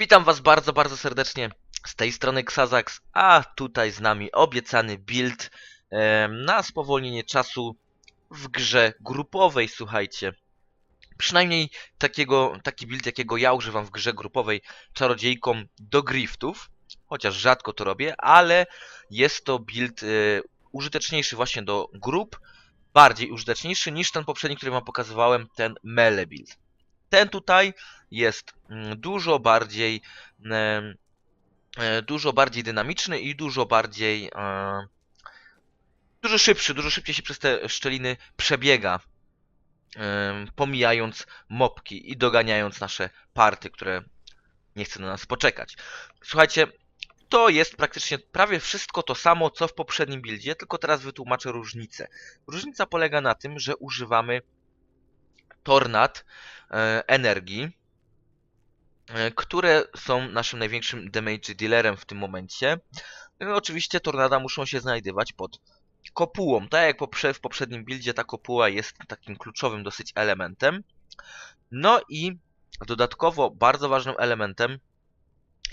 Witam Was bardzo, bardzo serdecznie z tej strony Xazax, a tutaj z nami obiecany build em, na spowolnienie czasu w grze grupowej, słuchajcie. Przynajmniej takiego, taki build, jakiego ja używam w grze grupowej czarodziejką do griftów, chociaż rzadko to robię, ale jest to build e, użyteczniejszy właśnie do grup, bardziej użyteczniejszy niż ten poprzedni, który Wam pokazywałem, ten melee build. Ten tutaj jest mm, dużo bardziej e, dużo bardziej dynamiczny i dużo bardziej e, dużo szybszy, dużo szybciej się przez te szczeliny przebiega pomijając mopki i doganiając nasze party, które nie chce na nas poczekać. Słuchajcie, to jest praktycznie prawie wszystko to samo, co w poprzednim buildzie, tylko teraz wytłumaczę różnicę. Różnica polega na tym, że używamy tornad e, energii, e, które są naszym największym damage dealerem w tym momencie. No, oczywiście tornada muszą się znajdywać pod kopułą. Tak jak w poprzednim buildzie ta kopuła jest takim kluczowym dosyć elementem. No i dodatkowo bardzo ważnym elementem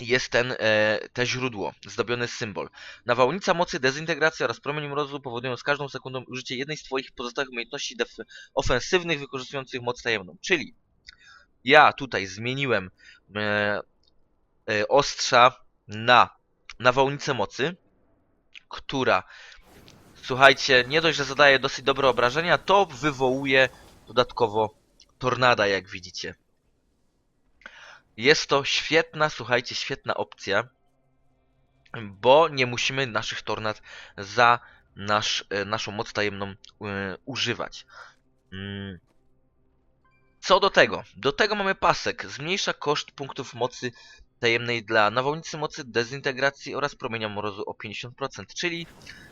jest ten, e, te źródło, zdobiony symbol. Nawałnica mocy, dezintegracja oraz promień mrozu powodują z każdą sekundą użycie jednej z Twoich pozostałych umiejętności ofensywnych wykorzystujących moc tajemną. Czyli ja tutaj zmieniłem e, e, ostrza na nawałnicę mocy, która, słuchajcie, nie dość, że zadaje dosyć dobre obrażenia, to wywołuje dodatkowo tornada, jak widzicie. Jest to świetna, słuchajcie, świetna opcja, bo nie musimy naszych tornad za nasz, e, naszą moc tajemną e, używać. Mm. Co do tego? Do tego mamy pasek. Zmniejsza koszt punktów mocy tajemnej dla nawałnicy mocy, dezintegracji oraz promienia mrozu o 50%. Czyli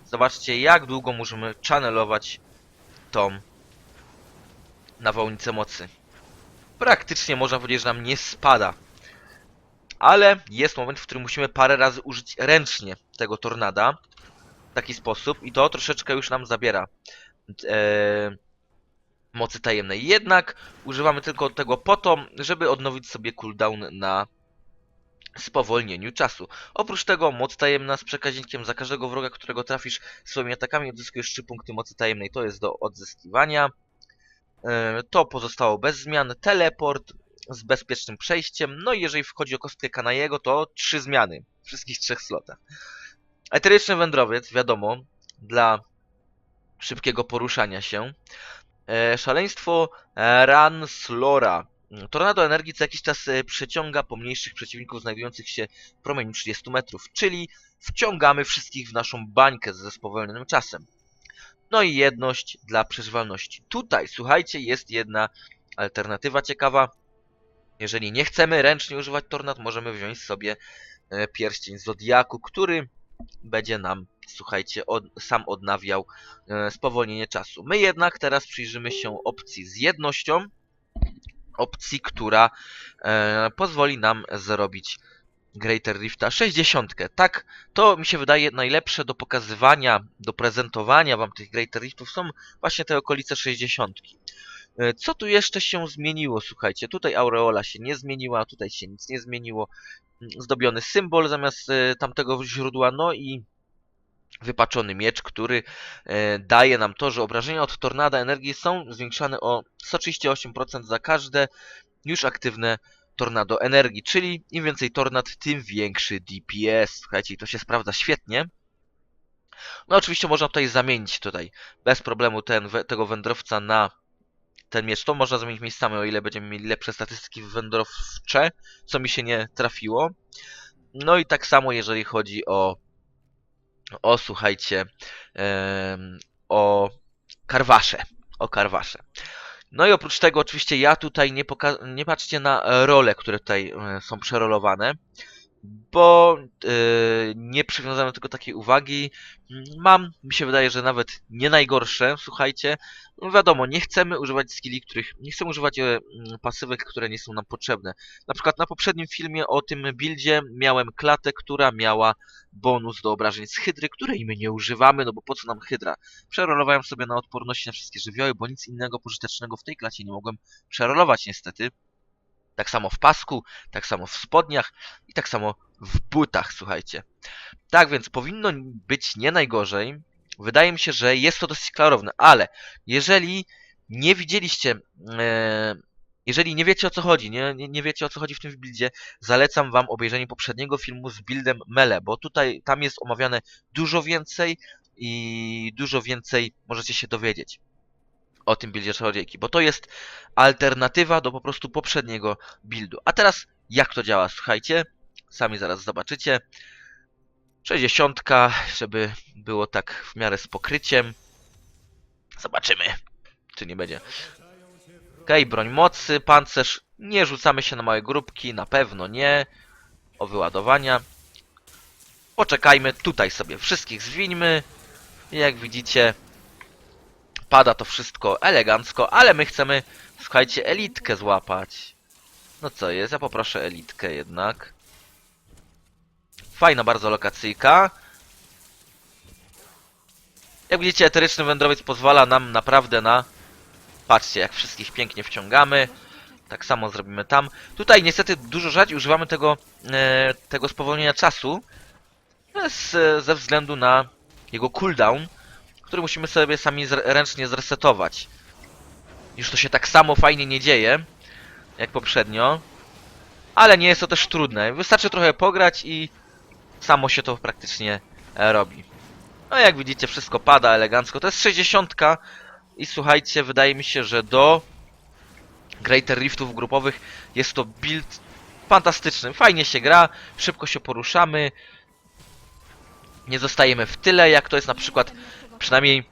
zobaczcie, jak długo możemy channelować tą nawałnicę mocy. Praktycznie można powiedzieć, że nam nie spada. Ale jest moment, w którym musimy parę razy użyć ręcznie tego tornada. W taki sposób. I to troszeczkę już nam zabiera. Eee, mocy tajemnej. Jednak używamy tylko tego po to, żeby odnowić sobie cooldown na spowolnieniu czasu. Oprócz tego moc tajemna z przekaźnikiem za każdego wroga, którego trafisz swoimi atakami odzyskujesz 3 punkty mocy tajemnej. To jest do odzyskiwania. E, To pozostało bez zmian. Teleport z bezpiecznym przejściem. No i jeżeli wchodzi o kostkę Kanajego, to 3 zmiany. W wszystkich trzech slotach. Eteryczny wędrowiec, wiadomo, dla szybkiego poruszania się. E, Szaleństwo e, Ranslora. Tornado energii co jakiś czas e, przeciąga pomniejszych przeciwników znajdujących się w promieniu 30 metrów, czyli wciągamy wszystkich w naszą bańkę ze spowolnionym czasem. No i jedność dla przeżywalności. Tutaj, słuchajcie, jest jedna alternatywa ciekawa. Jeżeli nie chcemy ręcznie używać tornad, możemy wziąć sobie e, pierścień Zodiaku, który będzie nam, słuchajcie, od, sam odnawiał e, spowolnienie czasu. My jednak teraz przyjrzymy się opcji z jednością, opcji, która e, pozwoli nam zrobić Greater Rifta 60. Tak, to mi się wydaje najlepsze do pokazywania, do prezentowania wam tych Greater Riftów są właśnie te okolice 60. E, Co tu jeszcze się zmieniło? Słuchajcie, tutaj aureola się nie zmieniła, tutaj się nic nie zmieniło. Mm, Zdobiony symbol zamiast e, tamtego źródła, no i wypaczony miecz, który e, daje nam to, że obrażenia od tornada energii są zwiększane o 138% za każde już aktywne tornado energii, czyli im więcej tornad, tym większy DPS. Słuchajcie, to się sprawdza świetnie. No oczywiście można tutaj zamienić tutaj bez problemu ten, tego wędrowca na ten miecz. To można zamienić miejscami, o ile będziemy mieli lepsze statystyki wędrowcze, co mi się nie trafiło. No i tak samo jeżeli chodzi o o słuchajcie, em, o karwasze, o karwasze. No i oprócz tego oczywiście ja tutaj nie, nie patrzcie na role, które tutaj e, są przerolowane, bo e, nie przywiązałem tego takiej uwagi. Mam, mi się wydaje, że nawet nie najgorsze, słuchajcie. No wiadomo, nie chcemy używać skilli, których, nie chcemy używać e, mm, pasywek, które nie są nam potrzebne. Na przykład na poprzednim filmie o tym buildzie miałem klatę, która miała bonus do obrażeń z hydry, której my nie używamy, no bo po co nam hydra? Przerolowałem sobie na odporności na wszystkie żywioły, bo nic innego pożytecznego w tej klacie nie mogłem przerolować niestety. Tak samo w pasku, tak samo w spodniach i tak samo w butach, słuchajcie. Tak więc powinno być nie najgorzej. Wydaje mi się, że jest to dosyć klarowne, ale jeżeli nie widzieliście, e, jeżeli nie wiecie o co chodzi, nie, nie, nie wiecie o co chodzi w tym buildzie, zalecam wam obejrzenie poprzedniego filmu z buildem Mele, bo tutaj tam jest omawiane dużo więcej i dużo więcej możecie się dowiedzieć o tym buildzie czarodziejki, bo to jest alternatywa do po prostu poprzedniego buildu. A teraz jak to działa? Słuchajcie, sami zaraz zobaczycie. 60, żeby było tak w miarę z pokryciem. Zobaczymy, czy nie będzie. Okej, broń mocy, pancerz. Nie rzucamy się na małe grupki, na pewno nie. O wyładowania. Poczekajmy, tutaj sobie wszystkich zwińmy. Jak widzicie, pada to wszystko elegancko, ale my chcemy, słuchajcie, elitkę złapać. No co jest? Ja poproszę elitkę jednak. Fajna bardzo lokacyjka. Jak widzicie, eteryczny wędrowiec pozwala nam naprawdę na... Patrzcie, jak wszystkich pięknie wciągamy. Tak samo zrobimy tam. Tutaj niestety dużo rzadziej używamy tego, e, tego spowolnienia czasu. Z, ze względu na jego cooldown, który musimy sobie sami ręcznie zresetować. Już to się tak samo fajnie nie dzieje, jak poprzednio. Ale nie jest to też trudne. Wystarczy trochę pograć i samo się to praktycznie e, robi. No jak widzicie, wszystko pada elegancko. To jest 60 i słuchajcie, wydaje mi się, że do Greater Riftów grupowych jest to build fantastyczny. Fajnie się gra, szybko się poruszamy. Nie zostajemy w tyle, jak to jest na przykład, przynajmniej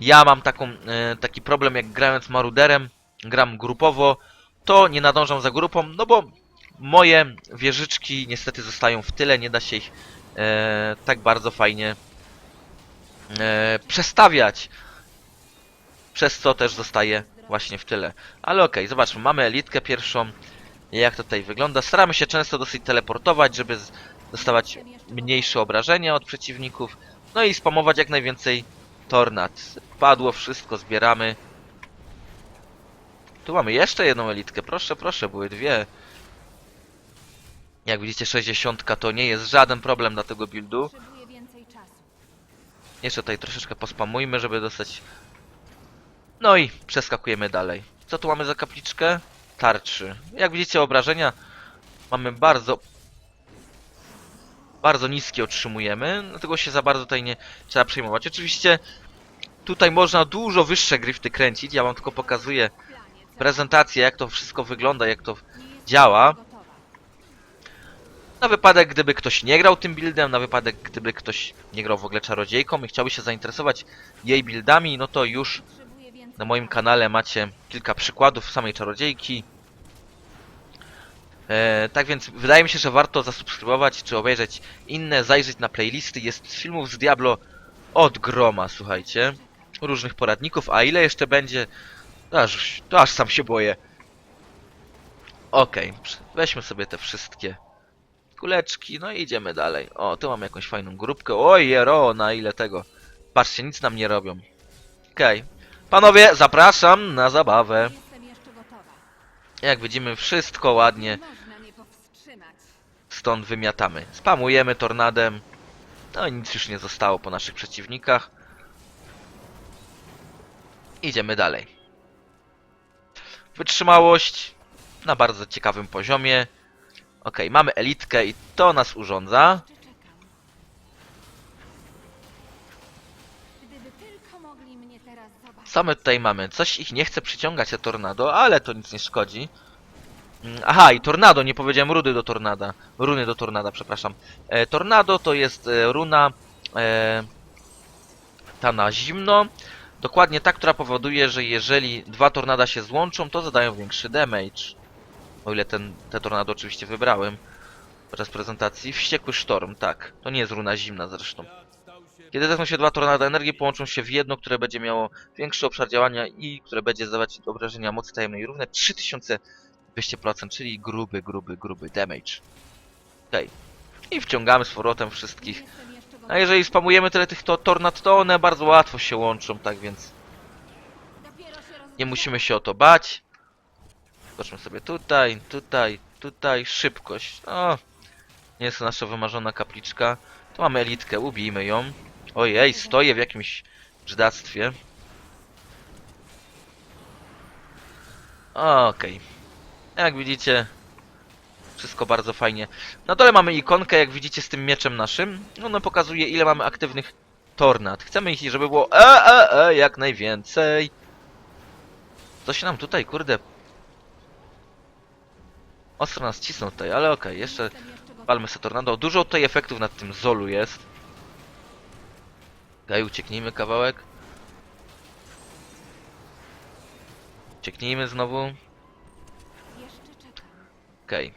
ja mam taką, e, taki problem, jak grając Maruderem, gram grupowo, to nie nadążam za grupą, no bo moje wieżyczki niestety zostają w tyle, nie da się ich e, tak bardzo fajnie e, przestawiać. Przez co też zostaje właśnie w tyle. Ale okej, zobaczmy, mamy elitkę pierwszą. Jak to tutaj wygląda? Staramy się często dosyć teleportować, żeby dostawać mniejsze obrażenia od przeciwników. No i spamować jak najwięcej tornad. Padło wszystko, zbieramy. Tu mamy jeszcze jedną elitkę. Proszę, proszę, były dwie. Jak widzicie, 60 to nie jest żaden problem dla tego buildu. Jeszcze tutaj troszeczkę pospamujmy, żeby dostać... No i przeskakujemy dalej. Co tu mamy za kapliczkę? Tarczy. Jak widzicie obrażenia mamy bardzo... Bardzo niskie otrzymujemy, dlatego się za bardzo tutaj nie trzeba przejmować. Oczywiście tutaj można dużo wyższe grifty kręcić, ja wam tylko pokazuję prezentację, jak to wszystko wygląda, jak to działa. Na wypadek, gdyby ktoś nie grał tym buildem, na wypadek, gdyby ktoś nie grał w ogóle czarodziejką i chciałby się zainteresować jej buildami, no to już na moim kanale macie kilka przykładów samej czarodziejki. E, tak więc wydaje mi się, że warto zasubskrybować czy obejrzeć inne, zajrzeć na playlisty. Jest filmów z Diablo od groma, słuchajcie. Różnych poradników, a ile jeszcze będzie, to aż, to aż sam się boję. Okej, przy- weźmy sobie te wszystkie kuleczki, no i idziemy dalej. O, tu mam jakąś fajną grupkę. Oj, jero, na ile tego. Patrzcie, nic nam nie robią. Okej. Panowie, zapraszam na zabawę. Nie jestem jeszcze gotowa. Jak widzimy, wszystko ładnie stąd wymiatamy. Spamujemy tornadem. No i nic już nie zostało po naszych przeciwnikach. Idziemy dalej. Wytrzymałość na bardzo ciekawym poziomie. Ok, mamy elitkę i to nas urządza. Co my tutaj mamy? Coś ich nie chce przyciągać te tornado, ale to nic nie szkodzi. Mm, Aha, i tornado, nie powiedziałem rudy do tornada. Runy do tornada, przepraszam. E, tornado to jest e, runa e, ta na zimno. Dokładnie ta, która powoduje, że jeżeli dwa tornada się złączą, to zadają większy damage. O ile ten, te tornado oczywiście wybrałem podczas prezentacji. Wściekły sztorm, tak. To nie jest runa zimna zresztą. Kiedy zechną się dwa tornada energii, połączą się w jedno, które będzie miało większy obszar działania i które będzie zdawać obrażenia mocy tajemnej równe 3200%, czyli gruby, gruby, gruby damage. Okej. I wciągamy z powrotem wszystkich. A jeżeli spamujemy tyle tych to tornad, to one bardzo łatwo się łączą, tak więc nie musimy się o to bać. Skoczmy sobie tutaj, tutaj, tutaj. Szybkość. O, nie jest to nasza wymarzona kapliczka. Tu mamy elitkę, ubijmy ją. Ojej, stoję w jakimś brzydactwie. Okej. Jak widzicie, wszystko bardzo fajnie. Na dole mamy ikonkę, jak widzicie, z tym mieczem naszym. Ono pokazuje, ile mamy aktywnych tornad. Chcemy ich, żeby było e, e, e, jak najwięcej. Co się nam tutaj, kurde... Ostro nas cisną tutaj, ale okej, jeszcze Jestem jeszcze palmy sobie tornado. Dużo tutaj efektów nad tym Zolu jest. Okej, ucieknijmy kawałek. Ucieknijmy znowu. Okej.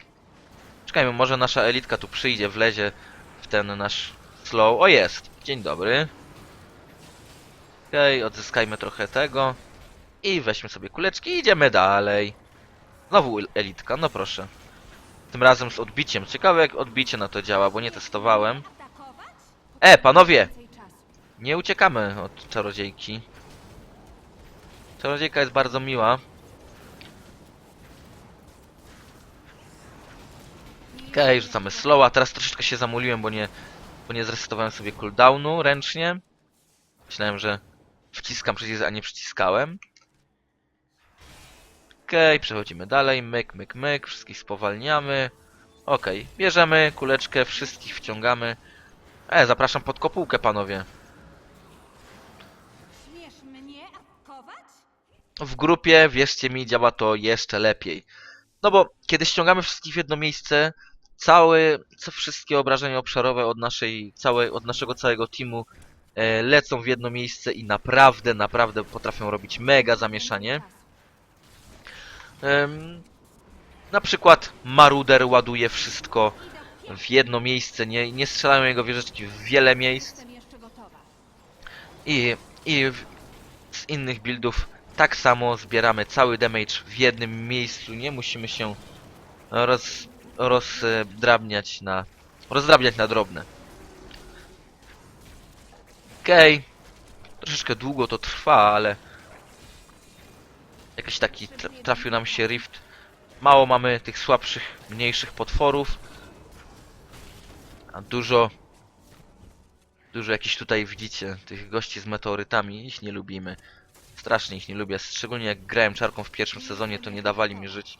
Czekajmy, może nasza elitka tu przyjdzie, wlezie w ten nasz slow. O, jest! Dzień dobry. Okej, odzyskajmy trochę tego. I weźmy sobie kuleczki i idziemy dalej. Znowu el- elitka, no proszę. Tym razem z odbiciem. Ciekawe jak odbicie na to działa, bo nie testowałem. E, panowie! Nie uciekamy od czarodziejki. Czarodziejka jest bardzo miła. Okej, rzucamy slowa. Teraz troszeczkę się zamuliłem, bo nie, bo nie zresetowałem sobie cooldownu ręcznie. Myślałem, że wciskam przycisk, a nie przyciskałem. Okej, przechodzimy dalej. Myk, myk, myk. Wszystkich spowalniamy. Okej, bierzemy kuleczkę, wszystkich wciągamy. E, zapraszam pod kopułkę, panowie. W grupie, wierzcie mi, działa to jeszcze lepiej. No bo kiedy ściągamy wszystkich w jedno miejsce, cały, co wszystkie obrażenia obszarowe od naszej, całej, od naszego całego teamu e, lecą w jedno miejsce i naprawdę, naprawdę potrafią robić mega zamieszanie. Em, na przykład Maruder ładuje wszystko w jedno miejsce, nie, nie strzelają jego wieżyczki w wiele miejsc. I, i w, z innych buildów tak samo zbieramy cały damage w jednym miejscu. Nie musimy się roz, rozdrabniać na rozdrabniać na drobne. Okej. Troszeczkę długo to trwa, ale jakiś taki tra trafił nam się rift. Mało mamy tych słabszych, mniejszych potworów. A dużo Dużo jakiś tutaj widzicie, tych gości z meteorytami, ich nie lubimy. Strasznie ich nie lubię, szczególnie jak grałem czarką w pierwszym sezonie, to nie dawali mi żyć.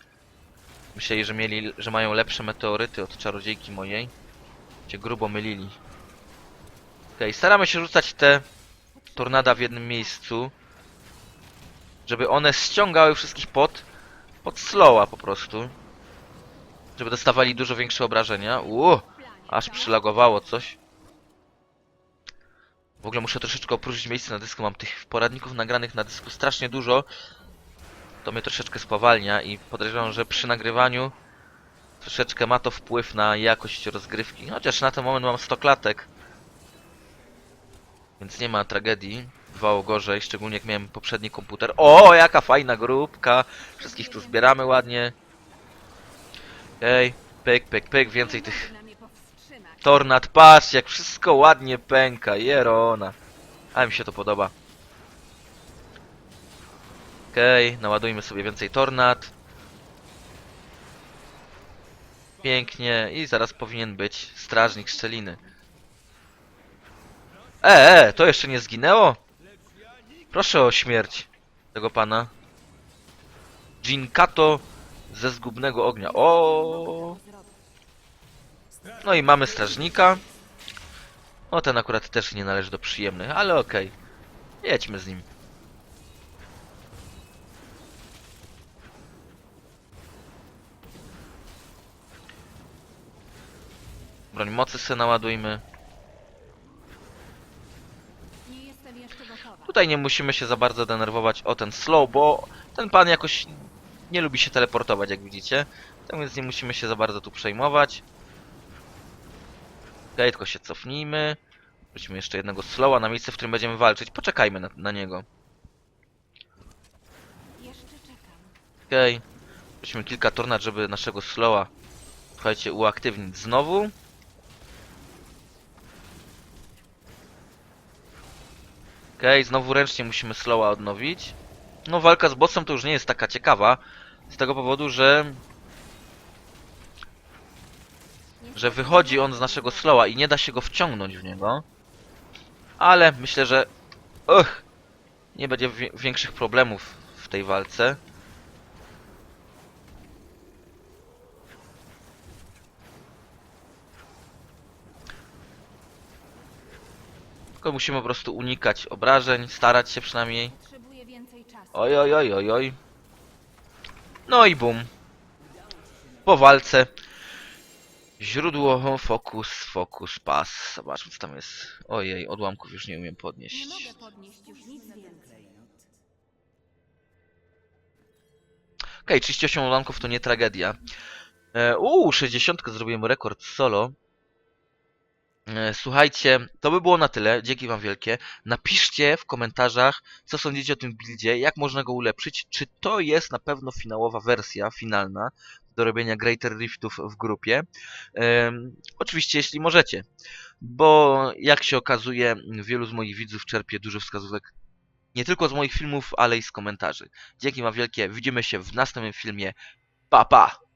Myśleli, że mieli, że mają lepsze meteoryty od czarodziejki mojej. Cię grubo mylili. Okej, staramy się rzucać te tornada w jednym miejscu. Żeby one ściągały wszystkich pod, pod slowa po prostu. Żeby dostawali dużo większe obrażenia. Uuu, aż przylagowało coś. W ogóle muszę troszeczkę opróżnić miejsce na dysku. Mam tych poradników nagranych na dysku strasznie dużo. To mnie troszeczkę spowalnia i podejrzewam, że przy nagrywaniu troszeczkę ma to wpływ na jakość rozgrywki. Chociaż na ten moment mam 100 klatek. Więc nie ma tragedii. Bywało gorzej, szczególnie jak miałem poprzedni komputer. O, jaka fajna grupka! Wszystkich tu zbieramy ładnie. Ej, pyk, pyk, pyk, więcej tych. Tornad, patrzcie, jak wszystko ładnie pęka, jerona. Ale mi się to podoba. Okej, naładujmy sobie więcej tornad. Pięknie i zaraz powinien być strażnik szczeliny. E, e, to jeszcze nie zginęło? Proszę o śmierć tego pana. Jinkato ze zgubnego ognia. O. No i mamy strażnika. O, ten akurat też nie należy do przyjemnych, ale okej. Jedźmy z nim. Broń mocy se naładujmy. Tutaj nie musimy się za bardzo denerwować o ten slow, bo ten pan jakoś nie lubi się teleportować, jak widzicie. Tak więc nie musimy się za bardzo tu przejmować. Tylko się cofnijmy. Wróćmy jeszcze jednego slowa na miejsce, w którym będziemy walczyć. Poczekajmy na, na niego. Jeszcze czekam. Okej. Wróćmy kilka tornad, żeby naszego slowa, słuchajcie, uaktywnić znowu. Okej, znowu ręcznie musimy slowa odnowić. No walka z bossem to już nie jest taka ciekawa, Z tego powodu, że, że wychodzi on z naszego slowa i nie da się go wciągnąć w niego. Ale myślę, że uch, nie będzie wi- większych problemów w tej walce. Tylko musimy po prostu unikać obrażeń, starać się przynajmniej. Oj, oj, oj, oj, oj. No i bum. Po walce. Źródło, fokus, fokus, pas. Zobaczmy co tam jest. Ojej, odłamków już nie umiem Nie podnieść. mogę podnieść już nic więcej. Okej, 38 odłamków to nie tragedia. E, Uuu, 60 zrobiłem rekord solo. E, Słuchajcie, to by było na tyle. Dzięki wam wielkie. Napiszcie w komentarzach, co sądzicie o tym buildzie, jak można go ulepszyć, czy to jest na pewno finałowa wersja, finalna, do robienia Greater Riftów w grupie. Oczywiście, jeśli możecie, bo jak się okazuje, wielu z moich widzów czerpie dużo wskazówek nie tylko z moich filmów, ale i z komentarzy. Dzięki wam wielkie, widzimy się w następnym filmie. Pa, pa!